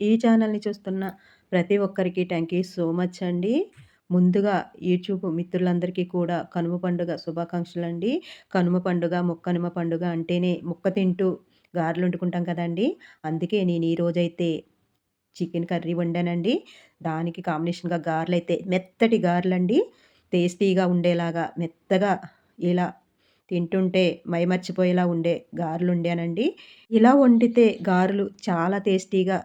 ఈ ఛానల్‌ని చూస్తున్న ప్రతి ఒక్కరికి థ్యాంక్ యూ సో మచ్ అండి. ముందుగా యూట్యూబ్ మిత్రులందరికీ కూడా కనుమ పండుగ శుభాకాంక్షలు అండి కనుమ పండుగ, ముక్కనుమ పండుగ అంటేనే ముక్క తింటూ గారెలు వండుకుంటాం కదండీ! అందుకే నేను ఈరోజైతే చికెన్ కర్రీ వండానండి. దానికి కాంబినేషన్‌గా గారెలైతే మెత్తటి గారెలండి. టేస్టీగా ఉండేలాగా మెత్తగా ఇలా తింటుంటే మైమర్చిపోయేలా ఉండే గారెలు వండానండి. ఇలా వండితే గారెలు చాలా టేస్టీగా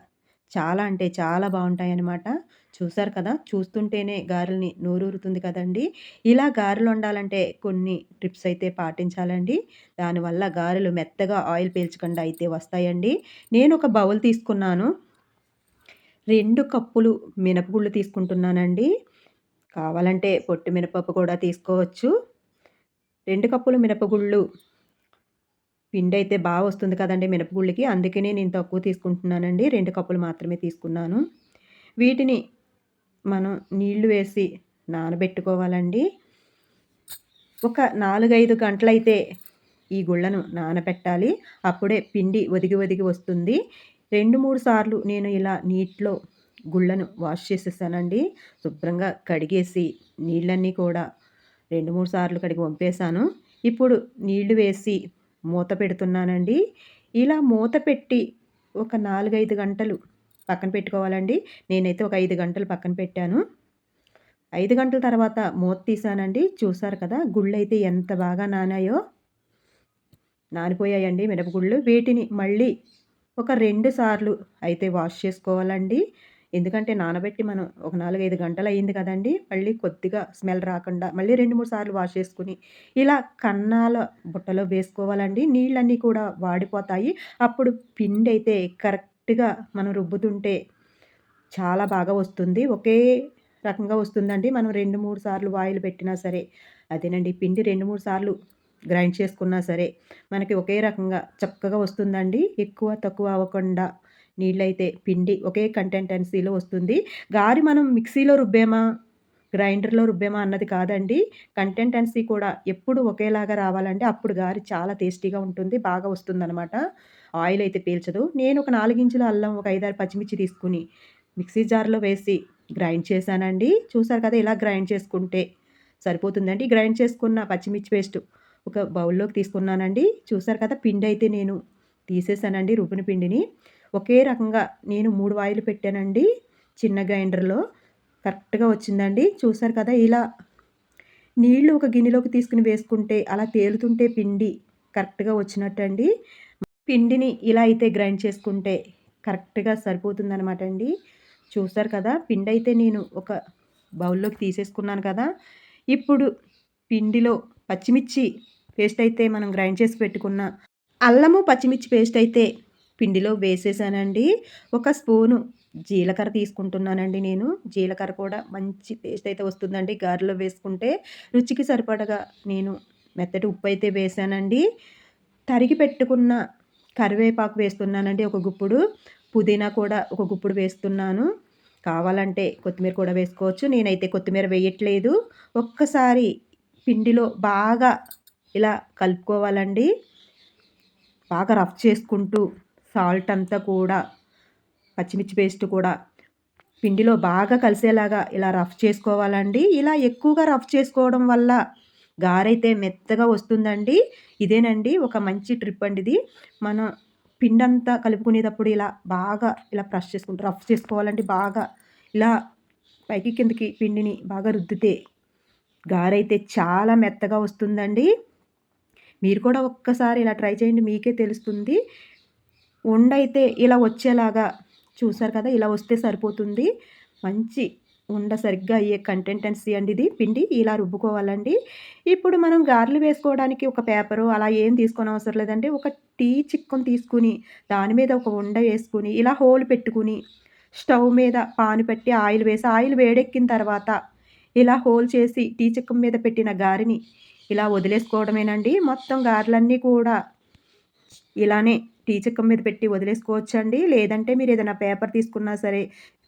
చాలా అంటే చాలా బాగుంటాయన్నమాట. చూసారు కదా! చూస్తుంటేనే గారెల్ని నోరూరుతుంది కదండీ! ఇలా గారెలు వండాలంటే కొన్ని ట్రిప్స్ అయితే పాటించాలండి. దానివల్ల గారెలు మెత్తగా ఆయిల్ పీల్చకుండా అయితే వస్తాయండి. నేను ఒక బౌల్ తీసుకున్నాను. రెండు కప్పులు మినపగుళ్ళు తీసుకుంటున్నానండి. కావాలంటే పొట్టు మినపప్పు కూడా తీసుకోవచ్చు. రెండు కప్పులు మినపగుళ్ళు పిండైతే బాగా వస్తుంది కదండి మినపగుళ్ళకి. అందుకనే నేను తక్కువ తీసుకుంటున్నానండి. రెండు కప్పులు మాత్రమే తీసుకున్నాను. వీటిని మనం నీళ్ళు వేసి నానబెట్టుకోవాలండి. ఒక 4, 5 గంటలైతే ఈ గుళ్ళను నానబెట్టాలి. అప్పుడే పిండి ఒదిగి ఒదిగి వస్తుంది. 2, 3 సార్లు నేను ఇలా నీటిలో గుళ్ళను వాష్ చేసేసానండి. శుభ్రంగా కడిగేసి నీళ్ళన్నీ కూడా 2, 3 సార్లు కడిగి పంపేశాను ఇప్పుడు నీళ్ళు వేసి మూత పెడుతున్నానండి. ఇలా మూత పెట్టి ఒక 4, 5 గంటలు పక్కన పెట్టుకోవాలండి. నేనైతే ఒక ఐదు గంటలు పక్కన పెట్టాను. ఐదు గంటల తర్వాత మూత తీసానండి. చూసారు కదా! గుళ్ళైతే ఎంత బాగా నానాయో. నానిపోయాయండి మినపగుళ్ళు. వీటిని మళ్ళీ ఒక రెండు సార్లు అయితే వాష్ చేసుకోవాలండి. ఎందుకంటే నానబెట్టి మనం ఒక 4, 5 గంటలు అయింది కదండి మళ్ళీ కొద్దిగా స్మెల్ రాకుండా మళ్ళీ 2, 3 సార్లు వాష్ చేసుకొని ఇలా కన్నాల బుట్టలో వేసుకోవాలండి. నీళ్ళన్నీ కూడా వాడిపోతాయి. అప్పుడు పిండి అయితే కరెక్ట్‌గా మనం రుబ్బుతుంటే చాలా బాగా వస్తుంది. ఒకే రకంగా వస్తుందండి. మనం 2, 3 సార్లు వాయిల్ పెట్టినా సరే. అదేనండి పిండి 2, 3 సార్లు గ్రైండ్ చేసుకున్నా సరే మనకి ఒకే రకంగా చక్కగా వస్తుందండి. ఎక్కువ తక్కువ అవ్వకుండా నీళ్ళైతే పిండి ఒకే కంటెంటెన్సీలో వస్తుంది. గారి మనం మిక్సీలో రుబ్బేమా గ్రైండర్‌లో రుబ్బేమా అన్నది కాదండి. కంటెంటెన్సీ కూడా ఎప్పుడు ఒకేలాగా రావాలంటే అప్పుడు గారి చాలా టేస్టీగా ఉంటుంది. బాగా వస్తుందనమాట. ఆయిల్ అయితే పీల్చదు. నేను ఒక నాలుగించుల అల్లం, ఒక 5, 6 పచ్చిమిర్చి తీసుకొని మిక్సీ జార్‌లో వేసి గ్రైండ్ చేశానండి. చూసారు కదా! ఇలా గ్రైండ్ చేసుకుంటే సరిపోతుందండి. గ్రైండ్ చేసుకున్న పచ్చిమిర్చి పేస్ట్ ఒక బౌల్‌లోకి తీసుకున్నానండి. చూసారు కదా! పిండి అయితే నేను తీసేసానండి రుబ్బిన పిండిని. ఒకే రకంగా నేను మూడు వాయిలు పెట్టానండి. చిన్న గ్రైండర్‌లో కరెక్ట్‌గా వచ్చిందండి. చూసారు కదా! ఇలా నీళ్ళు ఒక గిన్నెలోకి తీసుకుని వేసుకుంటే అలా తేలుతుంటే పిండి కరెక్ట్‌గా వచ్చినట్టండి. పిండిని ఇలా అయితే గ్రైండ్ చేసుకుంటే కరెక్ట్‌గా సరిపోతుందనమాట అండి. చూసారు కదా! పిండి అయితే నేను ఒక బౌల్‌లోకి తీసేసుకున్నాను కదా! ఇప్పుడు పిండిలో పచ్చిమిర్చి పేస్ట్ అయితే మనం గ్రైండ్ చేసి పెట్టుకున్న అల్లము, పచ్చిమిర్చి పేస్ట్ అయితే పిండిలో వేసేసానండి. ఒక స్పూను జీలకర్ర తీసుకుంటున్నానండి నేను. జీలకర్ర కూడా మంచి టేస్ట్ అయితే వస్తుందండి గారెలో వేసుకుంటే. రుచికి సరిపడగా నేను మెత్తటి ఉప్పు అయితే వేసానండి. తరిగి పెట్టుకున్న కరివేపాకు వేస్తున్నానండి ఒక గుప్పుడు. పుదీనా కూడా ఒక గుప్పుడు వేస్తున్నాను. కావాలంటే కొత్తిమీర కూడా వేసుకోవచ్చు. నేనైతే కొత్తిమీర వేయట్లేదు. ఒక్కసారి పిండిలో బాగా ఇలా కలుపుకోవాలండి. బాగా రఫ్ చేసుకుంటూ సాల్ట్ అంతా కూడా పచ్చిమిర్చి పేస్ట్ కూడా పిండిలో బాగా కలిసేలాగా ఇలా రఫ్ చేసుకోవాలండి. ఇలా ఎక్కువగా రఫ్ చేసుకోవడం వల్ల గారైతే మెత్తగా వస్తుందండి. ఇదేనండి ఒక మంచి ట్రిప్ అండి ఇది. మనం పిండంతా కలుపుకునేటప్పుడు ఇలా బాగా ఇలా ప్రెస్ చేసుకుంటూ రఫ్ చేసుకోవాలండి బాగా. ఇలా పైకి కిందకి పిండిని బాగా రుద్దితే గారైతే చాలా మెత్తగా వస్తుందండి. మీరు కూడా ఒక్కసారి ఇలా ట్రై చేయండి మీకే తెలుస్తుంది. ఉండైతే ఇలా వచ్చేలాగా చూసారు కదా! ఇలా వస్తే సరిపోతుంది. మంచి ఉండ సరిగ్గా అయ్యే కంటెంటెన్సీ అండి ఇది పిండి. ఇలా రుబ్బుకోవాలండి. ఇప్పుడు మనం గారెలు వేసుకోవడానికి ఒక పేపరు అలా ఏం తీసుకోనవసరం లేదండి. ఒక టీ చిక్కం తీసుకుని దాని మీద ఒక ఉండ వేసుకొని ఇలా హోల్ పెట్టుకొని స్టవ్ మీద పాను పెట్టి ఆయిల్ వేసి ఆయిల్ వేడెక్కిన తర్వాత ఇలా హోల్ చేసి టీ చిక్కం మీద పెట్టిన గారెని ఇలా వదిలేసుకోవడమేనండి. మొత్తం గారెలన్నీ కూడా ఇలానే టీ చిక్కం మీద పెట్టి వదిలేసుకోవచ్చండి. లేదంటే మీరు ఏదైనా పేపర్ తీసుకున్నా సరే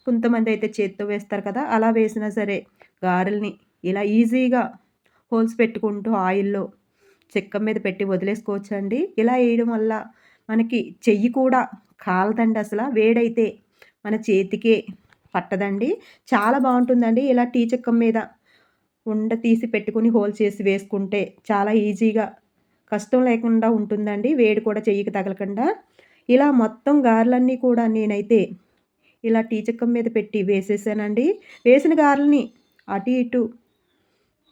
కొంతమంది అయితే చేత్తో వేస్తారు కదా! అలా వేసినా సరే గారెల్ని ఇలా ఈజీగా హోల్స్ పెట్టుకుంటూ ఆయిల్‌లో చెక్క మీద పెట్టి వదిలేసుకోవచ్చండి. ఇలా వేయడం వల్ల మనకి చెయ్యి కూడా కాలదండి అసలు వేడైతే మన చేతికే పట్టదండి చాలా బాగుంటుందండి ఇలా టీ చెక్కం మీద ఉండ తీసి పెట్టుకుని హోల్ చేసి వేసుకుంటే చాలా ఈజీగా కష్టం లేకుండా ఉంటుందండి వేడి కూడా చెయ్యికి తగలకుండా. ఇలా మొత్తం గారెలన్నీ కూడా నేనైతే ఇలా టీచక్కం మీద పెట్టి వేసేసానండి. వేసిన గారెలని అటు ఇటు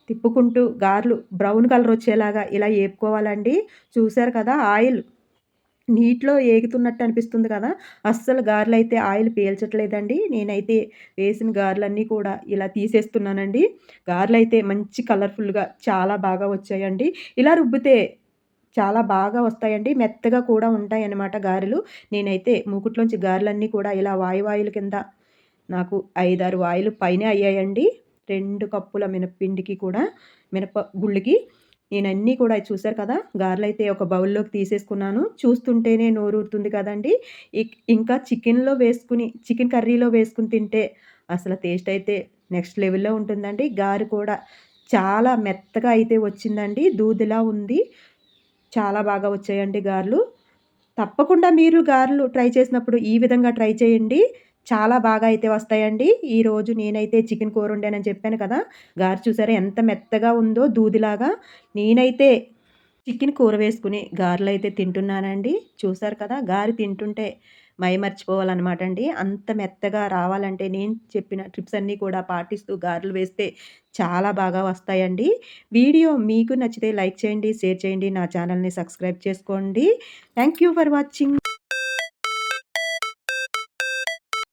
తిప్పుకుంటూ గారెలు బ్రౌన్ కలర్ వచ్చేలాగా ఇలా వేపుకోవాలండి చూశారు కదా ఆయిల్ నీటిలో ఏగుతున్నట్టు అనిపిస్తుంది కదా అస్సలు గారెలు అయితే ఆయిల్ పీల్చట్లేదండి. నేనైతే వేసిన గారెలన్నీ కూడా ఇలా తీసేస్తున్నానండి. గారెలు అయితే మంచి కలర్ఫుల్గా చాలా బాగా వచ్చాయండి. ఇలా రుబ్బితే చాలా బాగా వస్తాయండి. మెత్తగా కూడా ఉంటాయి అన్నమాట గారెలు. నేనైతే మూకుట్లోంచి గారెలన్నీ కూడా ఇలా వాయువాయుల కింద నాకు ఐదారు వాయులు పైన అయ్యాయండి. రెండు కప్పుల మినప్పిండికి కూడా మినప గుళ్ళకి నేను అన్నీ కూడా చూశారు కదా గారెలు అయితే ఒక బౌల్లోకి తీసేసుకున్నాను. చూస్తుంటేనే నోరూరుతుంది కదండి. ఇంకా చికెన్లో వేసుకుని చికెన్ కర్రీలో వేసుకుని తింటే అసలు టేస్ట్ అయితే నెక్స్ట్ లెవెల్లో ఉంటుందండి. గారు కూడా చాలా మెత్తగా అయితే వచ్చిందండి. దూదిలా ఉంది. చాలా బాగా వచ్చాయండి గారెలు. తప్పకుండా మీరు గారెలు ట్రై చేసినప్పుడు ఈ విధంగా ట్రై చేయండి. చాలా బాగా అయితే వస్తాయండి. ఈరోజు నేనైతే చికెన్ కూర వండానని చెప్పాను కదా. గారు చూసారా ఎంత మెత్తగా ఉందో దూదిలాగా. నేనైతే చికెన్ కూర వేసుకుని గారెలు అయితే తింటున్నానండి. చూసారు కదా గారి తింటుంటే మైమర్చిపోవాలన్నమాట అండి అంత మెత్తగా రావాలంటే నేను చెప్పిన ట్రిప్స్ అన్నీ కూడా పాటిస్తూ గారెలు వేస్తే చాలా బాగా వస్తాయండి. వీడియో మీకు నచ్చితే లైక్ చేయండి షేర్ చేయండి నా ఛానల్ని సబ్స్క్రైబ్ చేసుకోండి. Thank you for watching.